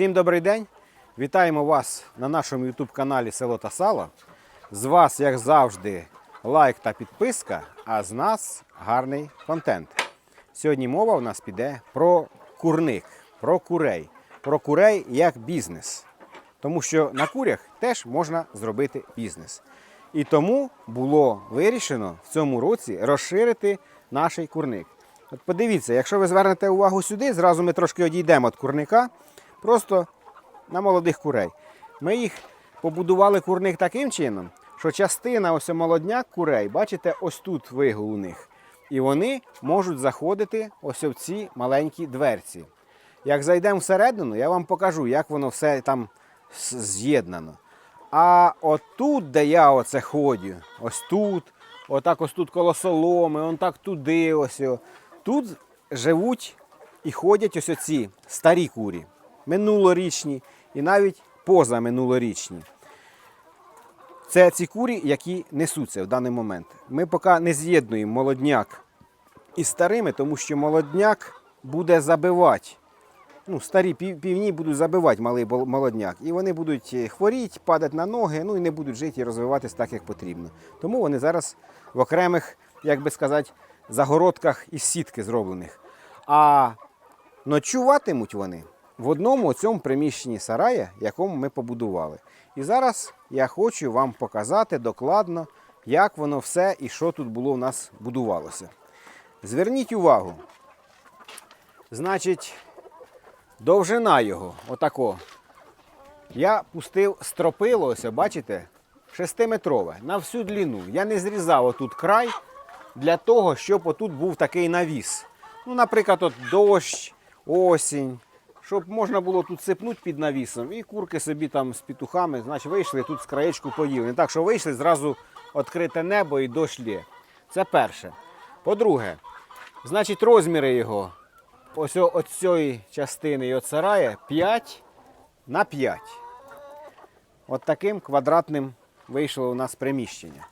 Всім добрий день! Вітаємо вас на нашому YouTube каналі Село та Сало. З вас, як завжди, лайк та підписка, а з нас гарний контент. Сьогодні мова у нас піде про курник, про курей, про курей як бізнес. Тому що на курях теж можна зробити бізнес. І тому було вирішено в цьому році розширити наш курник. От подивіться, якщо ви звернете увагу сюди, зразу ми трошки одійдемо від курника, просто на молодих курей. Ми їх побудували курник таким чином, що частина ось молодняк курей, бачите, ось тут вигул у них. І вони можуть заходити ось в ці маленькі дверці. Як зайдемо всередину, я вам покажу, як воно все там з'єднано. А отут, де я оце ходю, ось тут, отак ось тут коло соломи, он так туди, ось. Тут живуть і ходять ось оці старі курі, минулорічні і навіть позаминулорічні. Це ці курі, які несуться в даний момент. Ми поки не з'єднуємо молодняк із старими, тому що молодняк буде забивати. Ну, старі півні будуть забивати малий молодняк. І вони будуть е, хворіти, падати на ноги, ну і не будуть жити і розвиватися так, як потрібно. Тому вони зараз в окремих, як би сказати, загородках із сітки зроблених. А ночуватимуть вони в одному цьому приміщенні сарая, якому ми побудували. І зараз я хочу вам показати докладно, як воно все і що тут було у нас будувалося. Зверніть увагу. Значить, довжина його, отако. Я пустив стропило, ось, бачите, шестиметрове на всю длину. Я не зрізав отут край для того, щоб отут був такий навіс. Ну, наприклад, от дощ, осінь, щоб можна було тут сипнути під навісом, і курки собі там з петухами, значить, вийшли тут з краєчку поїли. Не так, що вийшли, зразу відкрите небо і дощ. Це перше. По-друге, значить, розміри його ось цієї частини і сарая 5 на 5. От таким квадратним вийшло у нас приміщення.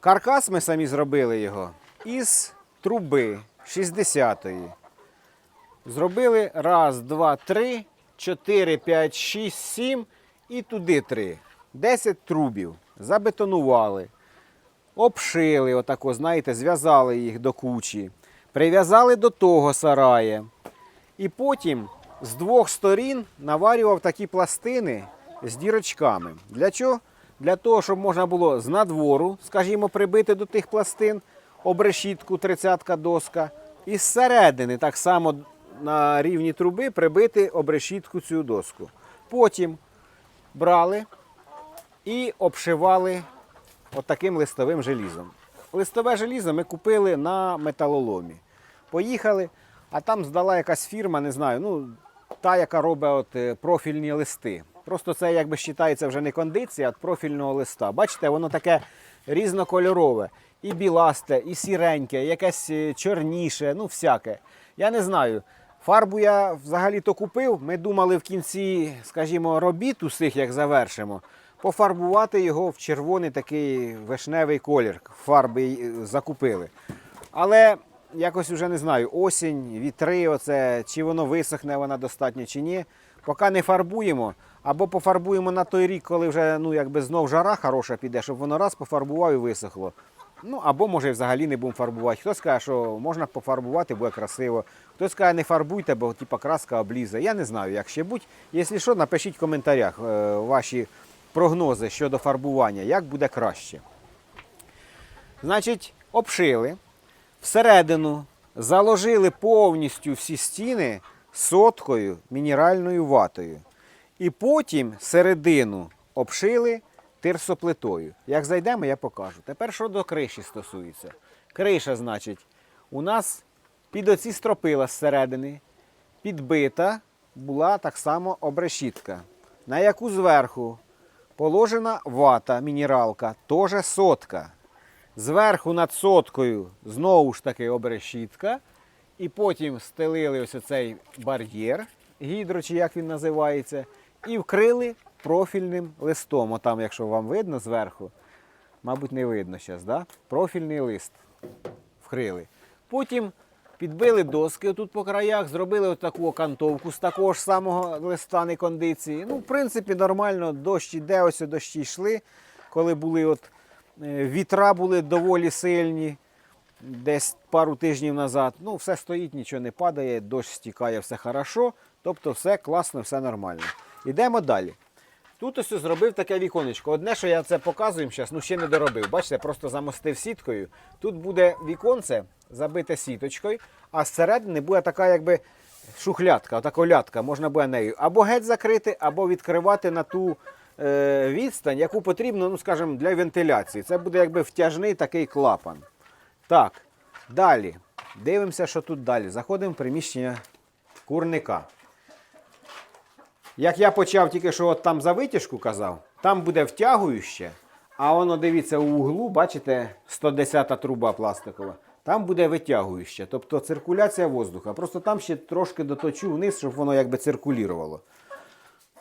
Каркас ми самі зробили його із труби 60-ї. Зробили раз, два, три, чотири, п'ять, шість, сім і туди три. Десять трубів. Забетонували, обшили, отако, знаєте, зв'язали їх до кучі, прив'язали до того сарая. І потім з двох сторін наварював такі пластини з дірочками. Для чого? Для того, щоб можна було з надвору, скажімо, прибити до тих пластин обрешітку 30-ка доска. І зсередини так само на рівні труби прибити обрешітку цю доску. Потім брали і обшивали отаким листовим желізом. Листове желізо ми купили на металоломі. Поїхали, а там здала якась фірма, не знаю, ну, та, яка робить от, е, профільні листи. Просто це якби вважається вже не кондиція, а профільного листа. Бачите, воно таке різнокольорове. І біласте, і сіреньке, якесь е, чорніше, ну всяке. Я не знаю. Фарбу я взагалі-то купив. Ми думали в кінці, скажімо, робіт усіх, як завершимо, пофарбувати його в червоний такий вишневий колір. Фарби е, закупили. Але якось вже не знаю, осінь, вітри, оце, чи воно висохне вона достатньо, чи ні. Поки не фарбуємо, або пофарбуємо на той рік, коли вже ну, якби знов жара хороша піде, щоб воно раз пофарбував і висохло. Ну, або може взагалі не будемо фарбувати. Хтось каже, що можна пофарбувати, буде красиво. Хтось каже, не фарбуйте, бо типа краска облізе. Я не знаю, як ще будь. Якщо що, напишіть в коментарях е, ваші прогнози щодо фарбування, як буде краще. Значить, обшили, всередину заложили повністю всі стіни соткою мінеральною ватою. І потім середину обшили тирсоплитою. Як зайдемо, я покажу. Тепер що до криші стосується. Криша, значить, у нас під оці стропила зсередини підбита була так само обрешітка, на яку зверху положена вата, мінералка, теж сотка. Зверху над соткою знову ж таки обрешітка. І потім стелили ось цей бар'єр, гідро, чи як він називається, і вкрили профільним листом. Отам, якщо вам видно зверху, мабуть, не видно зараз, да? профільний лист вкрили. Потім Підбили доски тут по краях, зробили таку окантовку з такого ж самого листа не кондиції. Ну, в принципі, нормально, дощ іде, ось дощі йшли, коли були от е, вітра були доволі сильні, десь пару тижнів назад. Ну, все стоїть, нічого не падає, дощ стікає, все хорошо. Тобто все класно, все нормально. Йдемо далі. Тут ось зробив таке віконечко. Одне, що я це показую зараз, ну ще не доробив. Бачите, просто замостив сіткою. Тут буде віконце забите сіточкою, а зсередини буде така якби шухлядка, така колядка, можна буде нею або геть закрити, або відкривати на ту е, відстань, яку потрібно, ну скажімо, для вентиляції. Це буде якби втяжний такий клапан. Так, далі. Дивимося, що тут далі. Заходимо в приміщення курника. Як я почав тільки що от там за витяжку казав, там буде втягующе, а воно дивіться у углу, бачите, 110 труба пластикова. Там буде витягующе, тобто циркуляція воздуха. Просто там ще трошки доточу вниз, щоб воно якби циркулірувало.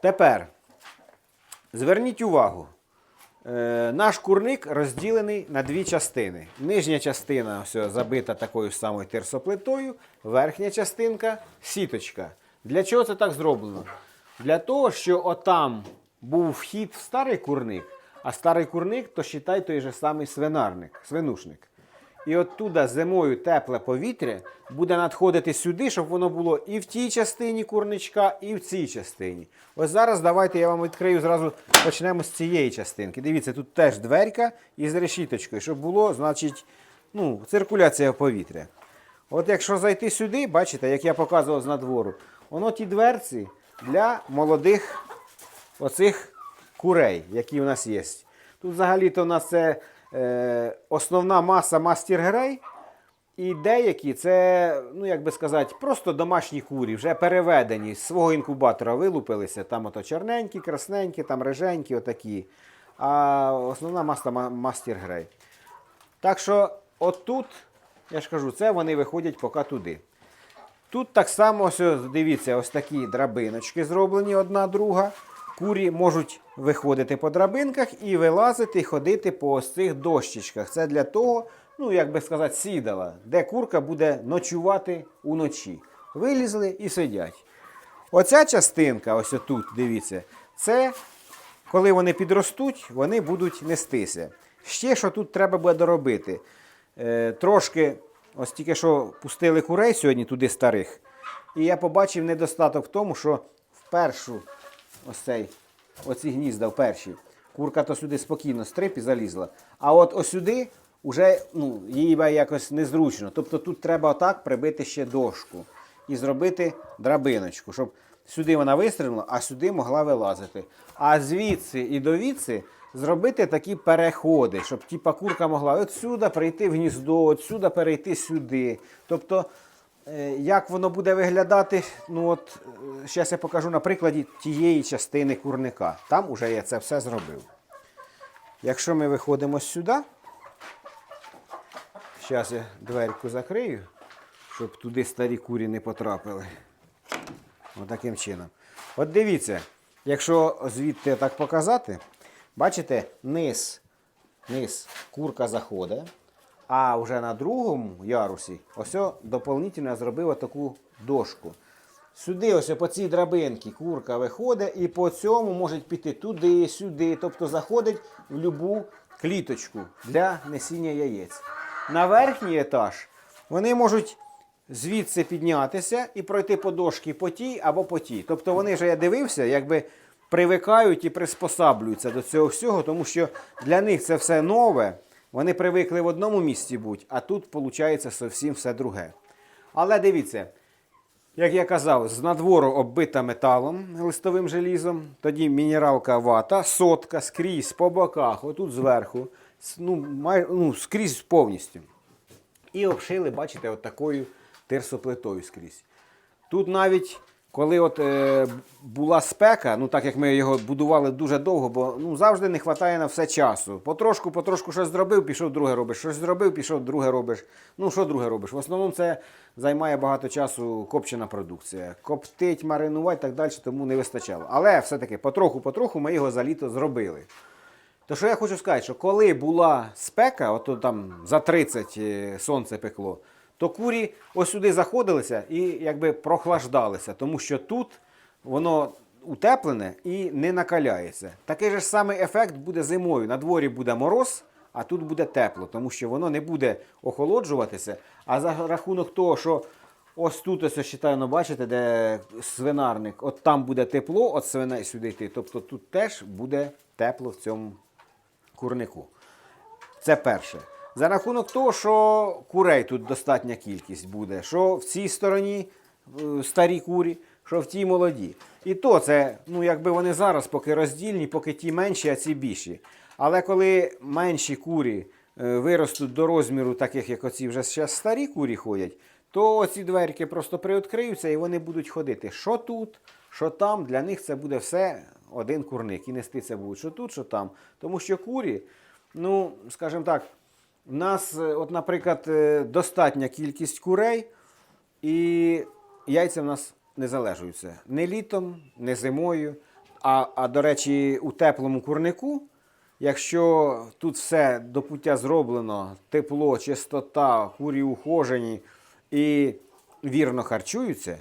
Тепер зверніть увагу. Е, наш курник розділений на дві частини. Нижня частина все, забита такою самою терсоплитою, верхня частинка сіточка. Для чого це так зроблено? Для того, що отам був вхід в старий курник, а старий курник, то считай той же самий свинарник, свинушник. І оттуда зимою тепле повітря буде надходити сюди, щоб воно було і в тій частині курничка, і в цій частині. Ось зараз давайте я вам відкрию зразу почнемо з цієї частинки. Дивіться, тут теж дверка із решіточкою, щоб було, значить, ну, циркуляція повітря. От якщо зайти сюди, бачите, як я показував з надвору, воно ті дверці для молодих оцих курей, які у нас є. Тут взагалі-то у нас це е, основна маса мастер-грей. І деякі це, ну як би сказати, просто домашні курі, вже переведені з свого інкубатора вилупилися. Там ото чорненькі, красненькі, там риженькі, отакі. А основна маса мастер-грей. Так що, отут, я ж кажу, це вони виходять поки туди. Тут так само, дивіться, ось такі драбиночки зроблені одна друга. Курі можуть виходити по драбинках і вилазити, і ходити по ось цих дощечках. Це для того, ну як би сказати, сідала, де курка буде ночувати уночі. Вилізли і сидять. Оця частинка, ось отут, дивіться, це коли вони підростуть, вони будуть нестися. Ще що тут треба буде доробити. Е, трошки, ось тільки що пустили курей сьогодні туди старих. І я побачив недостаток в тому, що в першу, ось цей, оці гнізда в першій, курка то сюди спокійно стрип і залізла. А от ось сюди вже ну, їй якось незручно. Тобто тут треба отак прибити ще дошку і зробити драбиночку, щоб сюди вона вистрілила, а сюди могла вилазити. А звідси і до відси зробити такі переходи, щоб типа курка могла отсюди прийти в гніздо, отсюди перейти сюди. Тобто, е, як воно буде виглядати, ну от зараз я покажу на прикладі тієї частини курника. Там уже я це все зробив. Якщо ми виходимо сюди, зараз я дверку закрию, щоб туди старі курі не потрапили. Отаким чином. От дивіться, якщо звідти так показати, бачите, низ, низ курка заходить, а вже на другому ярусі ось доповнительно я зробив таку дошку. Сюди, ось по цій драбинці курка виходить і по цьому може піти туди, сюди, тобто заходить в будь-яку кліточку для несіння яєць. На верхній етаж вони можуть звідси піднятися і пройти по дошки по тій або по тій. Тобто вони вже я дивився, якби привикають і приспосаблюються до цього всього, тому що для них це все нове. Вони привикли в одному місці бути, а тут виходить зовсім все друге. Але дивіться, як я казав, з надвору оббита металом листовим желізом, тоді мінералка вата, сотка скрізь по боках, отут зверху, ну, май, ну, скрізь повністю. І обшили, бачите, от такою тирсоплитою скрізь. Тут навіть коли от, е, була спека, ну так як ми його будували дуже довго, бо ну, завжди не вистачає на все часу. Потрошку, потрошку щось зробив, пішов друге робиш. Щось зробив, пішов друге робиш. Ну, що друге робиш? В основному це займає багато часу копчена продукція. Коптить, маринувати і так далі, тому не вистачало. Але все-таки потроху-потроху ми його за літо зробили. То що я хочу сказати, що коли була спека, от там за 30 е, сонце пекло, то курі ось сюди заходилися і якби прохлаждалися, тому що тут воно утеплене і не накаляється. Такий же ж самий ефект буде зимою. На дворі буде мороз, а тут буде тепло, тому що воно не буде охолоджуватися. А за рахунок того, що ось тут ось ну, бачите, де свинарник, от там буде тепло, от свиней сюди йти. Тобто тут теж буде тепло в цьому курнику. Це перше. За рахунок того, що курей тут достатня кількість буде, що в цій стороні е, старі курі, що в тій молоді. І то це, ну якби вони зараз поки роздільні, поки ті менші, а ці більші. Але коли менші курі е, виростуть до розміру, таких як оці вже зараз старі курі ходять, то оці дверки просто приоткриються і вони будуть ходити. Що тут, що там, для них це буде все один курник. І нести це будуть що тут, що там. Тому що курі, ну, скажімо так, в нас, е, от, наприклад, е, достатня кількість курей, і яйця в нас не залежуються не літом, не зимою. А, а до речі, у теплому курнику, якщо тут все до пуття зроблено, тепло, чистота, курі ухожені і вірно харчуються,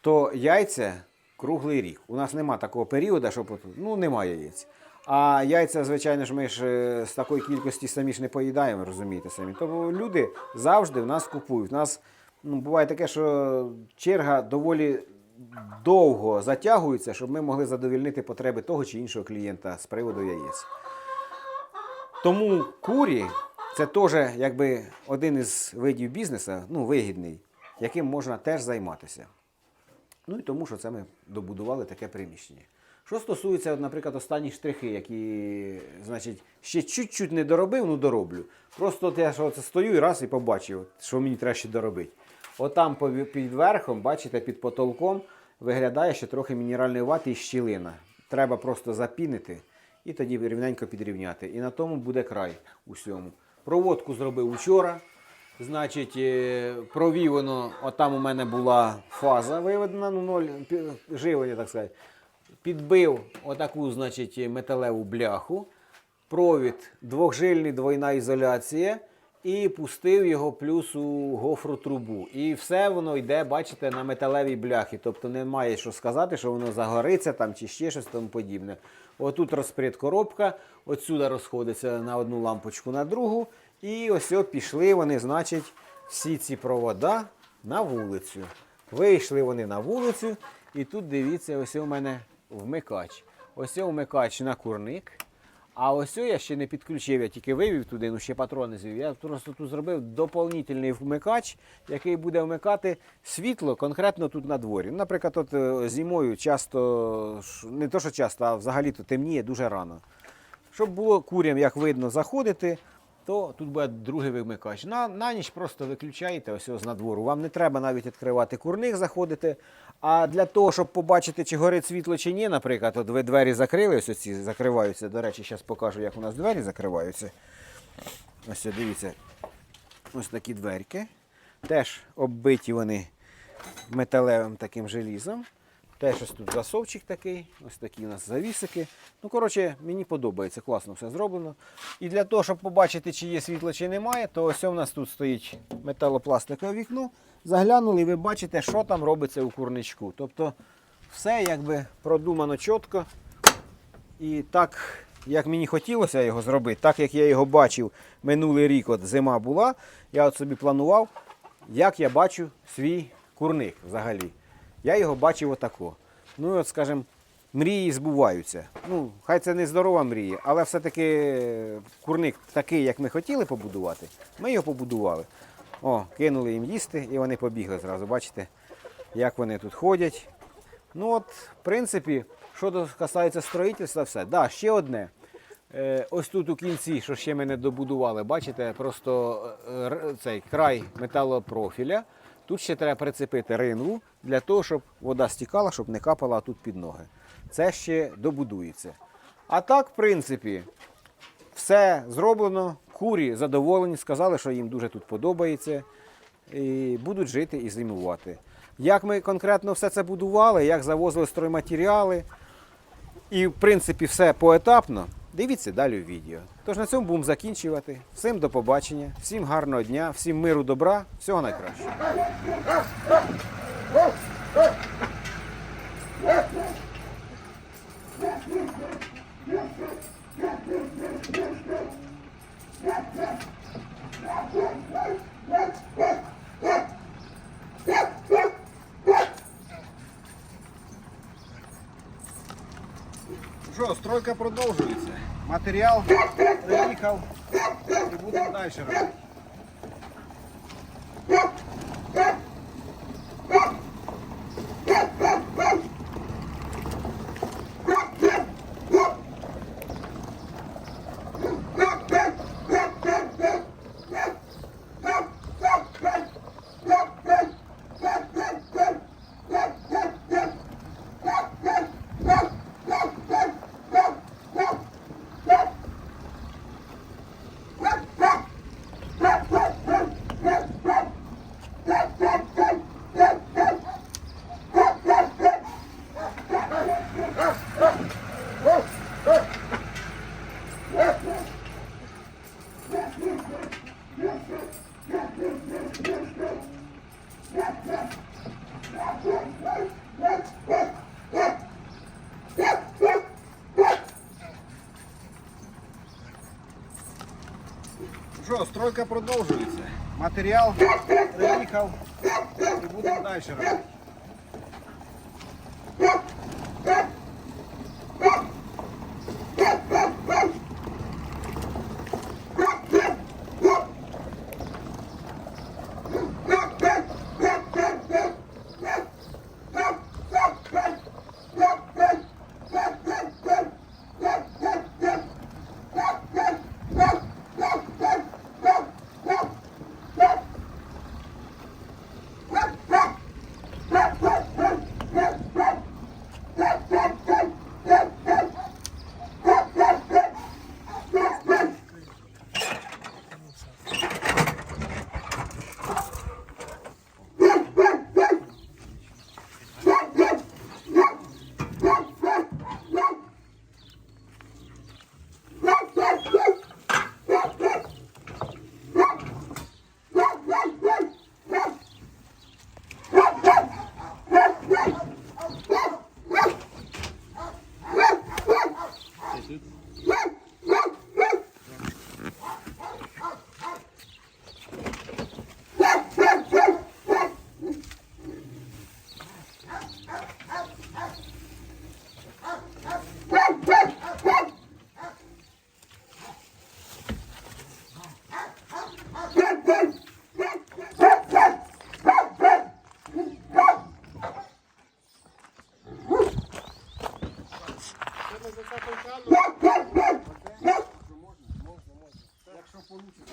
то яйця круглий рік. У нас нема такого періоду, от, ну, немає яєць. А яйця, звичайно ж, ми ж е, з такої кількості самі ж не поїдаємо, розумієте самі. Тому люди завжди в нас купують. У нас ну, буває таке, що черга доволі довго затягується, щоб ми могли задовільнити потреби того чи іншого клієнта з приводу яєць. Тому курі це теж якби один із видів бізнесу, ну, вигідний, яким можна теж займатися. Ну і тому, що це ми добудували таке приміщення. Що стосується, наприклад, останні штрихи, які, значить, ще чуть-чуть не доробив, ну дороблю. Просто от я що це стою і раз і побачив, що мені треба ще доробити. Отам під верхом, бачите, під потолком виглядає ще трохи мінеральної вати і щілина. Треба просто запінити і тоді рівненько підрівняти. І на тому буде край усьому. Проводку зробив учора. Значить, е, провів воно, отам у мене була фаза виведена, ну, ноль живлення, так сказати. Підбив отаку, значить, металеву бляху, провід двохжильний, двойна ізоляція, і пустив його плюс у гофру трубу. І все воно йде, бачите, на металевій бляхі. Тобто немає що сказати, що воно загориться там чи ще щось тому подібне. Отут розпред коробка, отсюди розходиться на одну лампочку на другу. І ось пішли вони, значить, всі ці провода на вулицю. Вийшли вони на вулицю, і тут дивіться, ось у мене вмикач. Ось вмикач на курник. А ось я ще не підключив, я тільки вивів туди, ну ще патрони звів. Я просто тут зробив доповнительний вмикач, який буде вмикати світло конкретно тут на дворі. Ну, Наприклад, от е, зимою часто, не то що часто, а взагалі-то темніє дуже рано. Щоб було курям, як видно, заходити, то тут буде другий вимикач. На, на ніч просто виключаєте ось з надвору. Вам не треба навіть відкривати курник, заходити. А для того, щоб побачити, чи горить світло чи ні, наприклад, от ви двері закрили, ось ці закриваються. До речі, зараз покажу, як у нас двері закриваються. Ось дивіться. Ось такі дверки. Теж оббиті вони металевим таким желізом. Теж ось тут засовчик такий, ось такі у нас завісики. Ну, коротше, мені подобається, класно все зроблено. І для того, щоб побачити, чи є світло, чи немає, то ось у нас тут стоїть металопластикове вікно. Заглянули і ви бачите, що там робиться у курничку. Тобто все якби продумано чітко. І так, як мені хотілося його зробити, так як я його бачив минулий рік, от зима була, я от собі планував, як я бачу свій курник взагалі. Я його бачив отако. Ну, от, скажімо, мрії збуваються. Ну, хай це не здорова мрія, але все-таки курник такий, як ми хотіли побудувати, ми його побудували. О, кинули їм їсти і вони побігли зразу. Бачите, як вони тут ходять. Ну от, в принципі, що касається строїтельства, все. Да, ще одне. Е, ось тут у кінці, що ще ми не добудували, бачите, просто е, цей край металопрофіля. Тут ще треба прицепити ринву для того, щоб вода стікала, щоб не капала тут під ноги. Це ще добудується. А так, в принципі, все зроблено. Курі задоволені, сказали, що їм дуже тут подобається. І будуть жити і зимувати. Як ми конкретно все це будували, як завозили стройматеріали, і в принципі все поетапно. Дивіться далі в відео. Тож на цьому будемо закінчувати. Всім до побачення, всім гарного дня, всім миру, добра, всього найкращого. Що, стройка продовжується. Матеріал приїхав і будемо далі робити. Що, продовжується. Матеріал приїхав і будемо далі робити.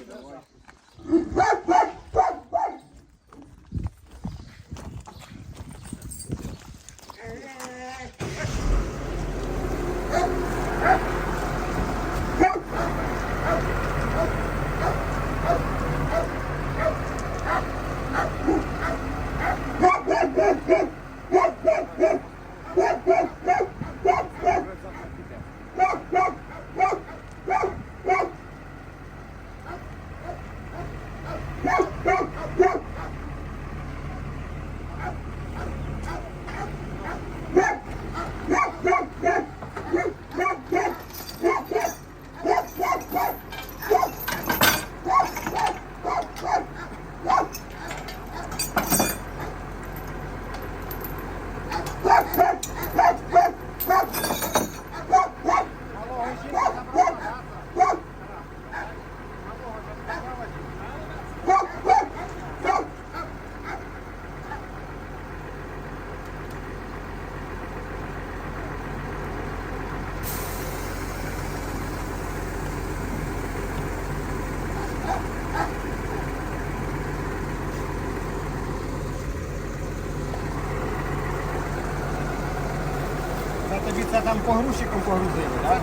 Це тобі це там погрузчиком погрузили, так?